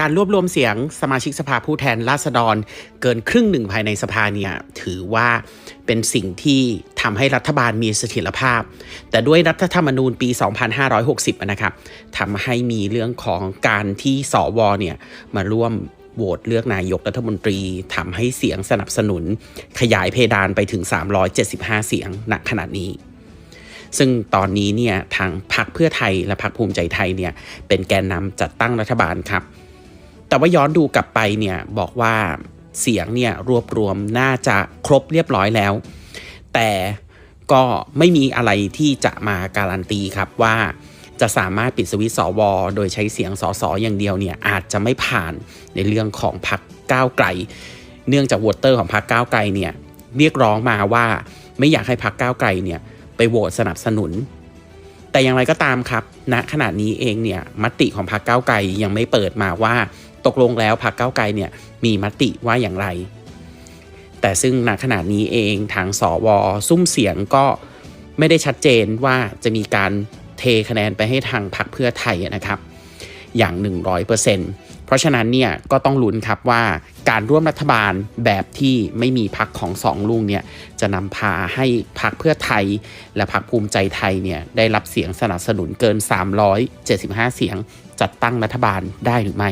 การรวบรวมเสียงสมาชิกสภาผู้แทนราษฎร เกินครึ่งหนึ่งภายในสภาเนี่ยถือว่าเป็นสิ่งที่ทำให้รัฐบาลมีเสถียรภาพ แต่ด้วยรัฐธรรมนูญปี 2560 นะครับทำให้มีเรื่องของการที่สวเนี่ยมาร่วมโหวตเลือกนายกรัฐมนตรีทำให้เสียงสนับสนุน ขยายเพดานไปถึง 375 เสียงณขณะนี้ซึ่งตอนนี้เนี่ยทางพรรคเพื่อไทยและพรรคภูมิใจไทยเนี่ยเป็นแกนนำจัดตั้งรัฐบาลครับ แต่ว่าย้อนดูกลับไปเนี่ยบอกว่าเสียงเนี่ยรวบรวมน่าจะครบเรียบร้อยแล้ว แต่ก็ไม่มีอะไรที่จะมาการันตีครับว่าจะสามารถปิดสวิตช์สวโดยใช้เสียงสสอย่างเดียวเนี่ยอาจจะไม่ผ่านในเรื่องของพรรคก้าวไกล เนื่องจากวอเตอร์ของพรรคก้าวไกลเนี่ยเรียกร้องมาว่าไม่อยากให้พรรคก้าวไกลเนี่ยไปโหวตสนับสนุน แต่อย่างไรก็ตามครับณขณะนี้เองเนี่ยมติของพรรคก้าวไกลยังไม่เปิดมาว่า ตกลงแล้วพรรคก้าวไกลเนี่ยมีมติว่าอย่างไร แต่ซึ่งณขณะนี้เองทางสวซุ้มเสียงก็ไม่ได้ชัดเจนว่าจะมีการเทคะแนนไปให้ทางพรรคเพื่อไทยนะครับ อย่าง 100%เพราะฉะนั้นเนี่ยก็ต้องลุ้นครับว่าการร่วมรัฐบาลแบบที่ไม่มีพักของสองลุงเนี่ยจะนำพาให้พักเพื่อไทย และพักภูมิใจไทยเนี่ยได้รับเสียงสนับสนุนเกิน 375 เสียงจัดตั้งรัฐบาลได้หรือไม่